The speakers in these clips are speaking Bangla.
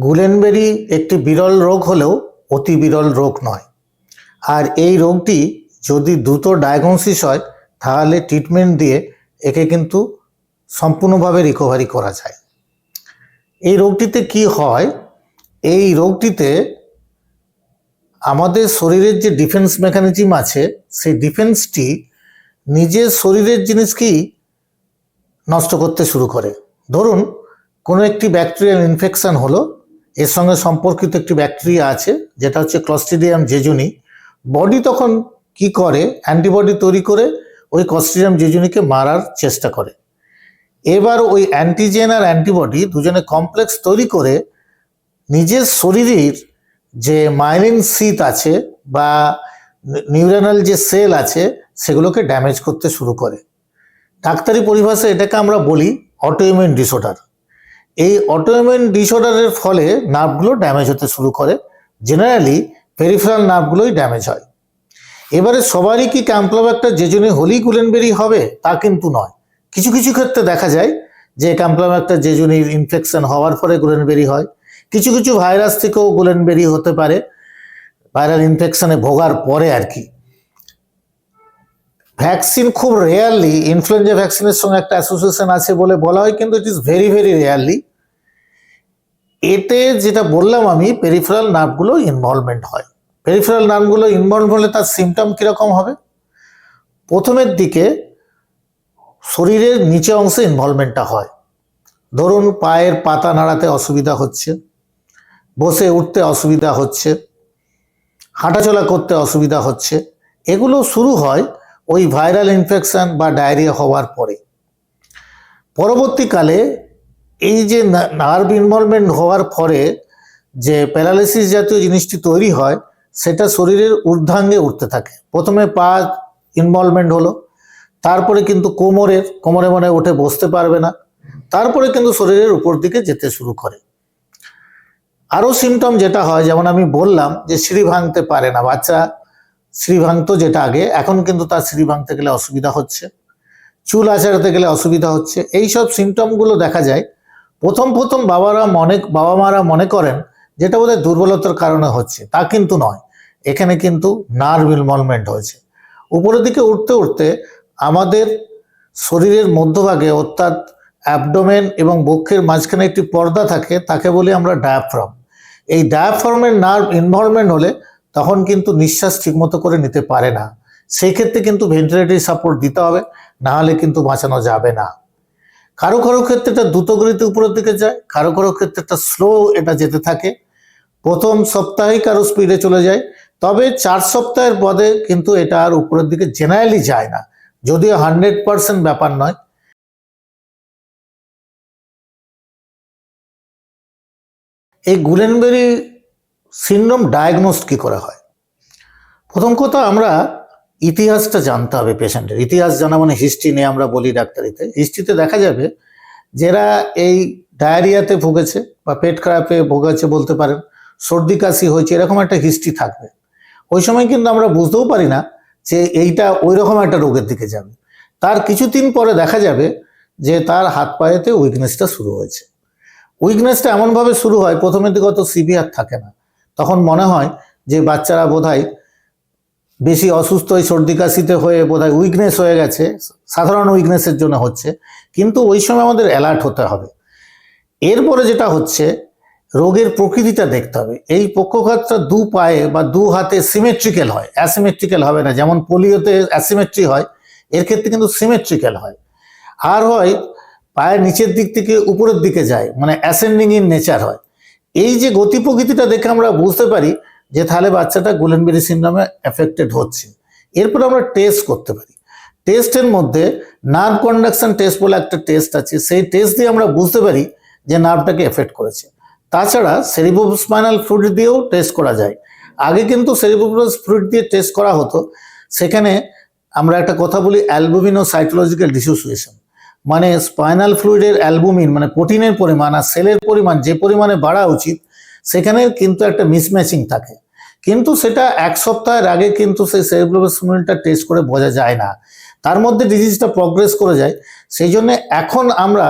গুলেনবেরি একটি বিরল রোগ হলেও অতি বিরল রোগ নয়। আর এই রোগটি যদি দ্রুত ডায়াগনোসিস হয়, তাহলে ট্রিটমেন্ট দিয়ে একে কিন্তু সম্পূর্ণভাবে রিকভারি করা যায়। এই রোগটিতে কি হয়? এই রোগটিতে আমাদের শরীরের যে ডিফেন্স মেকানিজম আছে, সেই ডিফেন্সটি নিজের শরীরের জিনিসকেই নষ্ট করতে শুরু করে। ধরুন, কোনো একটি ব্যাকটেরিয়াল ইনফেকশন হলো এর সঙ্গে সম্পর্কিত একটি ব্যাকটেরিয়া আছে, যেটা হচ্ছে ক্লস্টিডিয়াম জেজুনি বডি তখন কি করে? অ্যান্টিবডি তৈরি করে ওই ক্লস্টিডিয়াম জেজুনিকে মারার চেষ্টা করে। এবার ওই অ্যান্টিজেন আর অ্যান্টিবডি দুজনে কমপ্লেক্স তৈরি করে নিজের শরীরের যে মাইলিন শীত আছে বা নিউরানাল যে সেল আছে, সেগুলোকে ড্যামেজ করতে শুরু করে। ডাক্তারি পরিভাষায় এটাকে আমরা বলি অটোইমিউন ডিসঅর্ডার এই অটোইমিউন ডিসঅর্ডারের ফলে নার্ভগুলো ড্যামেজ হতে শুরু করে। জেনারেলি পেরিফেরাল নার্ভগুলোই ড্যামেজ হয়। এবারে সবারই কি ক্যাম্পলোব্যাক্টার জেজুনি হলেই গুলেনবেরি হবে, তা কিন্তু নয়। কিছু কিছু ক্ষেত্রে দেখা যায় যে ক্যাম্পলোব্যাক্টার জেজুনির ইনফেকশন হওয়ার পরে গুলেনবেরি হয়। কিছু কিছু ভাইরাস থেকেও গুলেনবেরি হতে পারে। ভাইরাল ইনফেকশনে ভোগার পরে আর কি। ভ্যাকসিন খুব রেয়ারলি ইনফ্লুয়েঞ্জা ভ্যাকসিনের সঙ্গে একটা অ্যাসোসিয়েশন আছে বলে বলা হয়, কিন্তু it is very very rarely এতে যেটা বললাম আমি পেরিফেরাল নার্ভগুলো ইনভলভমেন্ট হয়। পেরিফেরাল নার্ভগুলো ইনভলভ হলে তার সিমটম কীরকম হবে? প্রথমের দিকে শরীরের নিচে অংশে ইনভলভমেন্টটা হয়। ধরুন, পায়ের পাতা নাড়াতে অসুবিধা হচ্ছে, বসে উঠতে অসুবিধা হচ্ছে, হাঁটাচলা করতে অসুবিধা হচ্ছে, এগুলো শুরু হয় ওই ভাইরাল ইনফেকশন বা ডায়রিয়া হওয়ার পরে। পরবর্তীকালে এই যে নার্ভ ইনভলভমেন্ট হওয়ার পরে যে প্যারালাইসিস জাতীয় জিনিসটি তৈরি হয়, সেটা শরীরের ঊর্ধ্বাঙ্গে উঠতে থাকে। প্রথমে পা ইনভলভমেন্ট হলো, তারপরে কিন্তু কোমরের, কোমরে মনে উঠে বসতে পারবে না, তারপরে কিন্তু শরীরের উপর দিকে যেতে শুরু করে। আরও সিমটম যেটা হয়, যেমন আমি বললাম যে সিঁড়ি ভাঙতে পারে না, বাচ্চা ভাঙতো যেটা আগে, এখন কিন্তু তার সিঁড়ি ভাঙতে গেলে অসুবিধা হচ্ছে। চুল আঁচড়াতে গেলে অসুবিধা হচ্ছে। এই সব সিমটমগুলো দেখা যায়। প্রথম প্রথম বাবারা মনে, বাবা মারা মনে করেন যেটা বোধহয় দুর্বলতার কারণে হচ্ছে। তা কিন্তু নয়। এখানে কিন্তু নার্ভ ইনভলভমেন্ট হয়েছে। উপরের দিকে উঠতে উঠতে আমাদের শরীরের মধ্যভাগে অর্থাৎ অ্যাবডোমেন এবং বক্ষের মাঝখানে একটি পর্দা থাকে, তাকে বলি আমরা ডায়াফ্রম এই ডায়াফ্রমের নার্ভ ইনভলভমেন্ট হলে তখন কিন্তু নিঃশ্বাস ঠিকমতো করে নিতে পারে না। সেই ক্ষেত্রে কিন্তু ভেন্টিলেটরি সাপোর্ট দিতে হবে, না হলে কিন্তু বাঁচানো যাবে না। কারও কারও ক্ষেত্রে এটা দ্রুতগতিতে উপরের দিকে যায়, কারও কারও ক্ষেত্রে এটা স্লো এটা যেতে থাকে। প্রথম সপ্তাহেই কারও স্পিডে চলে যায়, তবে চার সপ্তাহের পদে কিন্তু এটা আর উপরের দিকে জেনারেলি যায় না। যদিও হান্ড্রেড পার্সেন্ট ব্যাপার নয়। এই গুলেনবেরি সিন্ড্রোম ডায়াগনোস কি করে হয়? প্রথম কথা, আমরা ইতিহাসটা জানতে হবে পেশেন্টের। ইতিহাস জানা মানে হিস্ট্রি নিয়ে আমরা বলি ডাক্তারিতে। হিস্ট্রিতে দেখা যাবে যারা এই ডায়রিয়াতে ভুগেছে বা পেট খারাপে ভুগেছে বলতে পারেন, সর্দি, কাশি হয়েছে, এরকম একটা হিস্ট্রি থাকবে। ওই সময় কিন্তু আমরা বুঝতেও পারি না যে এইটা ওই রকম একটা রোগের দিকে যাবে। তার কিছুদিন পরে দেখা যাবে যে তার হাত পায়েতে উইকনেসটা শুরু হয়েছে। উইকনেসটা এমনভাবে শুরু হয়, প্রথমের দিকে অত সিভিয়ার থাকে না। তখন মনে হয় যে বাচ্চারা বোধহয় বেশি অসুস্থ হয়ে সর্দি কাশিতে হয়ে বোধহয় উইকনেস হয়ে গেছে, সাধারণ উইকনেসের জন্য হচ্ছে। কিন্তু ওই সময় আমাদের অ্যালার্ট হতে হবে। এরপরে যেটা হচ্ছে, রোগের প্রকৃতিটা দেখতে হবে। এই পক্ষঘাতটা দু পায়ে বা দু হাতে সিমেট্রিক্যাল হয়। অ্যাসিমেট্রিক্যাল হবে না। যেমন পোলিওতে অ্যাসিমেট্রি হয়, এর ক্ষেত্রে কিন্তু সিমেট্রিক্যাল হয়। আর হয়, পায়ের নিচের দিক থেকে উপরের দিকে যায়। মানে অ্যাসেন্ডিং ইন নেচার হয়। এই যে গতি প্রকৃতিটা দেখে আমরা বুঝতে পারি যে তাহলে বাচ্চাটা গুলেনবেরি সিন্ড্রোমে এফেক্টেড হচ্ছে। এরপর আমরা টেস্ট করতে পারি। টেস্টের মধ্যে নার্ভ কন্ডাকশন টেস্ট বলে একটা টেস্ট আছে। সেই টেস্ট দিয়ে আমরা বুঝতে পারি যে নার্ভটাকে এফেক্ট করেছে। তাছাড়া সেরিবোস্পাইনাল ফ্লুইড দিয়েও টেস্ট করা যায়। আগে কিন্তু সেরিবোস ফ্লুইড দিয়ে টেস্ট করা হতো। সেখানে আমরা একটা কথা বলি অ্যালবুমিন ও সাইটোলজিক্যাল ডিসোসিয়েশন মানে স্পাইনাল ফ্লুইডের অ্যালবুমিন মানে প্রোটিনের পরিমাণ আর সেলের পরিমাণ যে পরিমাণে বাড়া উচিত, সেখানে কিন্তু একটা মিসম্যাচিং থাকে। কিন্তু সেটা এক সপ্তাহের আগে কিন্তু সেই সেরিব্রোসমিনটা টেস্ট করে বোঝা যায় না। তার মধ্যে ডিজিজটা প্রগ্রেস করে যায়। সেই জন্য এখন আমরা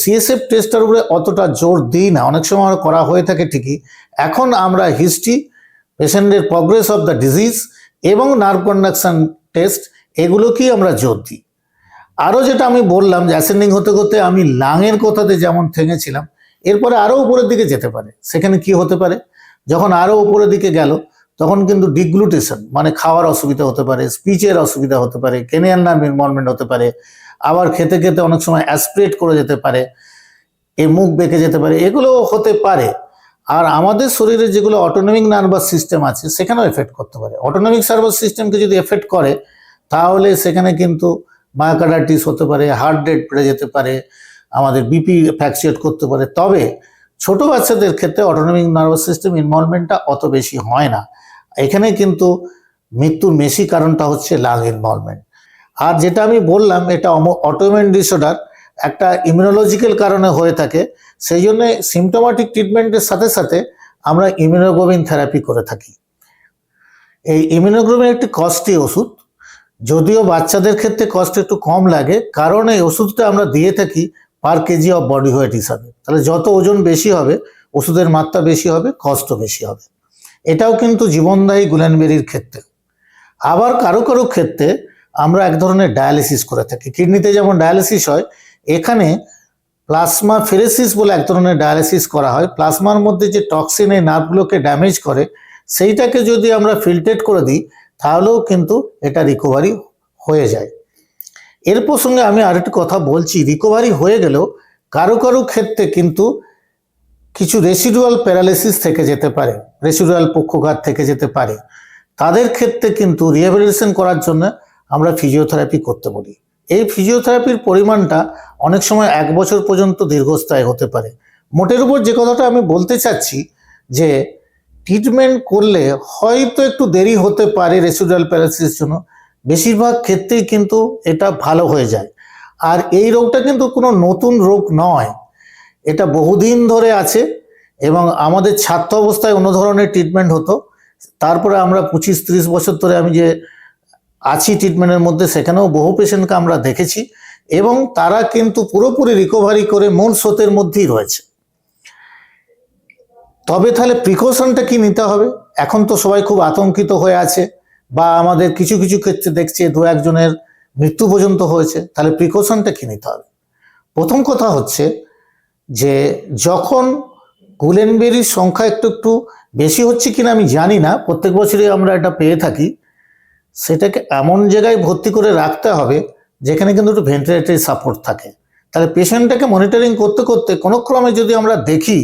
সিএসএফ টেস্টটার উপরে অতটা জোর দিই না। অনেক সময় করা হয়ে থাকে ঠিকই। এখন আমরা হিস্ট্রি পেশেন্টের প্রগ্রেস অফ দ্য ডিজিজ এবং নার্ভ কন্ডাকশান টেস্ট এগুলোকেই আমরা জোর দিই। আরও যেটা আমি বললাম যে অ্যাসেন্ডিং হতে করতে আমি লাংয়ের কথাতে যেমন থেমেছিলাম, এরপরে আরও উপরের দিকে যেতে পারে। সেখানে কি হতে পারে? যখন আরও উপরের দিকে গেল, তখন কিন্তু ডিগ্লুটেশন মানে খাওয়ার অসুবিধা হতে পারে স্পিচের অসুবিধা হতে পারে, কেনিয়ান নার্ভ ইনভলভমেন্ট হতে পারে, আবার খেতে খেতে অনেক সময় অ্যাসপিরেট করে যেতে পারে, এ মুখ বেঁকে যেতে পারে, এগুলো হতে পারে। আর আমাদের শরীরে যেগুলো অটোনমিক নার্ভাস সিস্টেম আছে, সেখানেও এফেক্ট করতে পারে। অটোনমিক নার্ভাস সিস্টেমকে যদি এফেক্ট করে, তাহলে সেখানে কিন্তু মায়োকার্ডাইটিস হতে পারে হার্ট রেট বেড়ে যেতে পারে, আমাদের বিপি ফ্যাকচুয়েট করতে পারে। তবে ছোট বাচ্চাদের ক্ষেত্রে অটোনমিক নার্ভাস সিস্টেম ইনভলভমেন্টটা অত বেশি হয় না। এখানে কিন্তু মৃত্যুর বেশি কারণটা হচ্ছে লাং ইনভলভমেন্ট আর যেটা আমি বললাম, এটা অটোমেন ডিসঅর্ডার একটা ইমিউনোলজিক্যাল কারণে হয়ে থাকে। সেই জন্য সিমটোমেটিক ট্রিটমেন্টের সাথে সাথে আমরা ইমিউনোগ্লোবিন থেরাপি করে থাকি। এই ইমিউনোগ্লোবিন একটি কস্টলি ওষুধ যদিও বাচ্চাদের ক্ষেত্রে কষ্ট একটু কম লাগে, কারণ এই ওষুধটা আমরা দিয়ে থাকি per K G of body হিসাবে। তাহলে যত ওজন বেশি হবে, ওষুধের মাত্রা বেশি হবে কষ্ট বেশি হবে। এটাও কিন্তু জীবনদায়ী গুলেনবেরির ক্ষেত্রে। আবার কারও কারও ক্ষেত্রে আমরা এক ধরনের ডায়ালিসিস করে থাকি। কিডনিতে যেমন ডায়ালিসিস হয়, এখানে প্লাজমা ফেরেসিস বলে এক ধরনের ডায়ালিসিস করা হয়। প্লাজমার মধ্যে যে টক্সিন এই নার্ভগুলোকে ড্যামেজ করে, সেইটাকে যদি আমরা ফিল্ট্রেট করে দিই তাহলেও কিন্তু এটা রিকভারি হয়ে যায়। এর প্রসঙ্গে আমি আরেকটি কথা বলছি রিকভারি হয়ে গেলেও কারও কারও ক্ষেত্রে কিন্তু কিছু রেসিডুয়াল প্যারালাইসিস থেকে যেতে পারে রেসিডুয়াল পক্ষঘাত থেকে যেতে পারে। তাদের ক্ষেত্রে কিন্তু রিহ্যাবিলিটেশন করার জন্য আমরা ফিজিওথেরাপি করতে বলি। এই ফিজিওথেরাপির পরিমাণটা অনেক সময় এক বছর পর্যন্ত দীর্ঘস্থায়ী হতে পারে। মোটের উপর যে কথাটা আমি বলতে চাচ্ছি যে ট্রিটমেন্ট করলে হয়তো একটু দেরি হতে পারে রেসিডুয়াল প্যারালাইসিসের জন্য। বেশিরভাগ ক্ষেত্রেই কিন্তু এটা ভালো হয়ে যায়। আর এই রোগটা কিন্তু কোনো নতুন রোগ নয়। এটা বহুদিন ধরে আছে এবং আমাদের ছাত্র অবস্থায় অন্য ধরনের ট্রিটমেন্ট হতো। তারপরে আমরা পঁচিশ ত্রিশ বছর ধরে আমি যে আছি ট্রিটমেন্টের মধ্যে, সেখানেও বহু পেশেন্টকে আমরা দেখেছি এবং তারা কিন্তু পুরোপুরি রিকভারি করে মূল স্রোতের মধ্যেই রয়েছে। তবে তাহলে প্রিকশনটা কি নিতে হবে? এখন তো সবাই খুব আতঙ্কিত হয়ে আছে বা আমাদের কিছু কিছু ক্ষেত্রে দেখছে দু একজনের মৃত্যু পর্যন্ত হয়েছে। তাহলে প্রিকশনটা কি নিতে হবে? প্রথম কথা হচ্ছে যে যখন গুলেনবেরির সংখ্যা একটু একটু বেশি হচ্ছে কিনা আমি জানি না, প্রত্যেক বছরই আমরা এটা পেয়ে থাকি, সেটাকে এমন জায়গায় ভর্তি করে রাখতে হবে যেখানে কিন্তু একটু ভেন্টিলেটরি সাপোর্ট থাকে। তাহলে পেশেন্টটাকে মনিটরিং করতে করতে কোনো ক্রমে যদি আমরা দেখি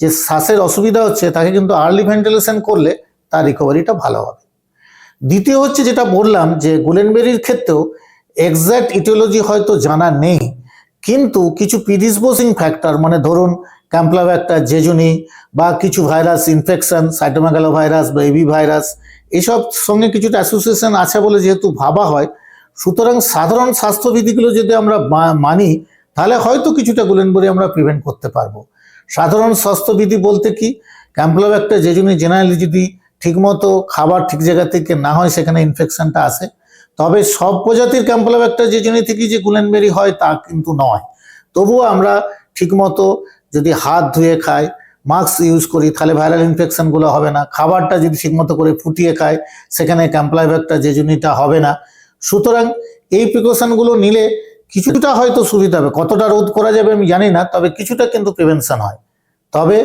যে শ্বাসের অসুবিধা হচ্ছে, তাকে কিন্তু আর্লি ভেন্টিলেশন করলে তার রিকভারিটা ভালো হবে। দ্বিতীয় হচ্ছে যেটা বললাম যে গুলেনবেরির ক্ষেত্রেও এক্স্যাক্ট ইটিওলজি হয়তো জানা নেই, কিন্তু কিছু প্রিডিসপোজিং ফ্যাক্টর মানে ধরুন ক্যাম্পলাব্যাক্টার জেজুনি বা কিছু ভাইরাস ইনফেকশন সাইটোমেগালো ভাইরাস বা এবি ভাইরাস এসব সঙ্গে কিছুটা অ্যাসোসিয়েশন আছে বলে যেহেতু ভাবা হয়, সুতরাং সাধারণ স্বাস্থ্যবিধিগুলো যদি আমরা মানি, তাহলে হয়তো কিছুটা গুলেনবেরি আমরা প্রিভেন্ট করতে পারব। সাধারণ স্বাস্থ্যবিধি বলতে কি? ক্যাম্পলোব্যাক্টার জেজুনি জেনারেলি যদি ঠিকমতো খাবার ঠিক জায়গা থেকে না হয়, সেখানে ইনফেকশনটা আসে। তবে সব প্রজাতির ক্যাম্পলোব্যাক্টার জেজুনি থেকে যে গুলেনবেরি হয়, তা কিন্তু নয়। তবুও আমরা ঠিকমতো যদি হাত ধুয়ে খাই মাস্ক ইউজ করি, তাহলে ভাইরাল ইনফেকশনগুলো হবে না। খাবারটা যদি ঠিকমতো করে ফুটিয়ে খায় সেখানে ক্যাম্পলাইব্যাক্টার জেজুনিটা হবে না। সুতরাং এই প্রিকশনগুলো নিলে কিছুটা হয়তো সুবিধা হবে। কতটা রোধ করা যাবে আমি জানি না, তবে কিছুটা কিন্তু প্রিভেনশন হয়। তবে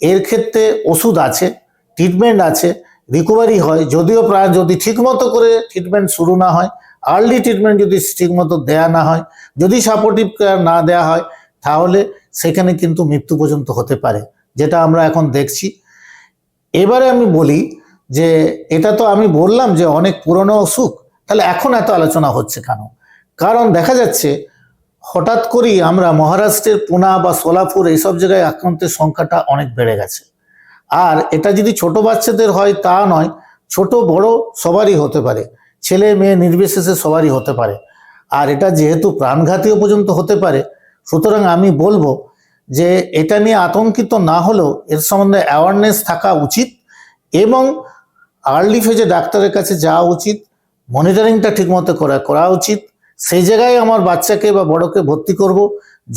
এর ক্ষেত্রে ওষুধ আছে ট্রিটমেন্ট আছে রিকভারি হয়। যদিও প্রায় যদি ঠিকমতো করে ট্রিটমেন্ট শুরু না হয় আর্লি ট্রিটমেন্ট যদি ঠিকমতো দেয়া না হয়, যদি সাপোর্টিভ কেয়ার না দেয়া হয়, তাহলে সেখানে কিন্তু মৃত্যু পর্যন্ত হতে পারে, যেটা আমরা এখন দেখছি। এবারে আমি বলি যে, এটা তো আমি বললাম যে অনেক পুরনো অসুখ, তাহলে এখন এত আলোচনা হচ্ছে কেন? কারণ দেখা যাচ্ছে, হঠাৎ করেই আমরা মহারাষ্ট্রের পুনা বা সোলাপুর এইসব জায়গায় আক্রান্তের সংখ্যাটা অনেক বেড়ে গেছে। আর এটা যদি ছোট বাচ্চাদের হয় তা নয়, ছোট বড় সবারই হতে পারে। ছেলে মেয়ে নির্বিশেষে সবারই হতে পারে। আর এটা যেহেতু প্রাণঘাতীয় পর্যন্ত হতে পারে, সুতরাং আমি বলব যে এটা নিয়ে আতঙ্কিত না হলেও এর সম্বন্ধে অ্যাওয়ারনেস থাকা উচিত এবং আর্লি ফেজে ডাক্তারের কাছে যাওয়া উচিত মনিটরিংটা ঠিকমতো করা করা উচিত। সেই জায়গায় আমার বাচ্চাকে বা বড়কে ভর্তি করব,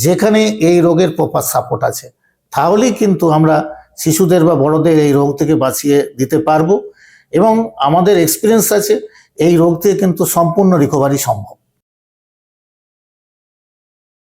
যেখানে এই রোগের প্রপার সাপোর্ট আছে। তাহলেই কিন্তু আমরা শিশুদের বা বড়দের এই রোগ থেকে বাঁচিয়ে দিতে পারব এবং আমাদের এক্সপিরিয়েন্স আছে, এই রোগ থেকে কিন্তু সম্পূর্ণ রিকভারি সম্ভব।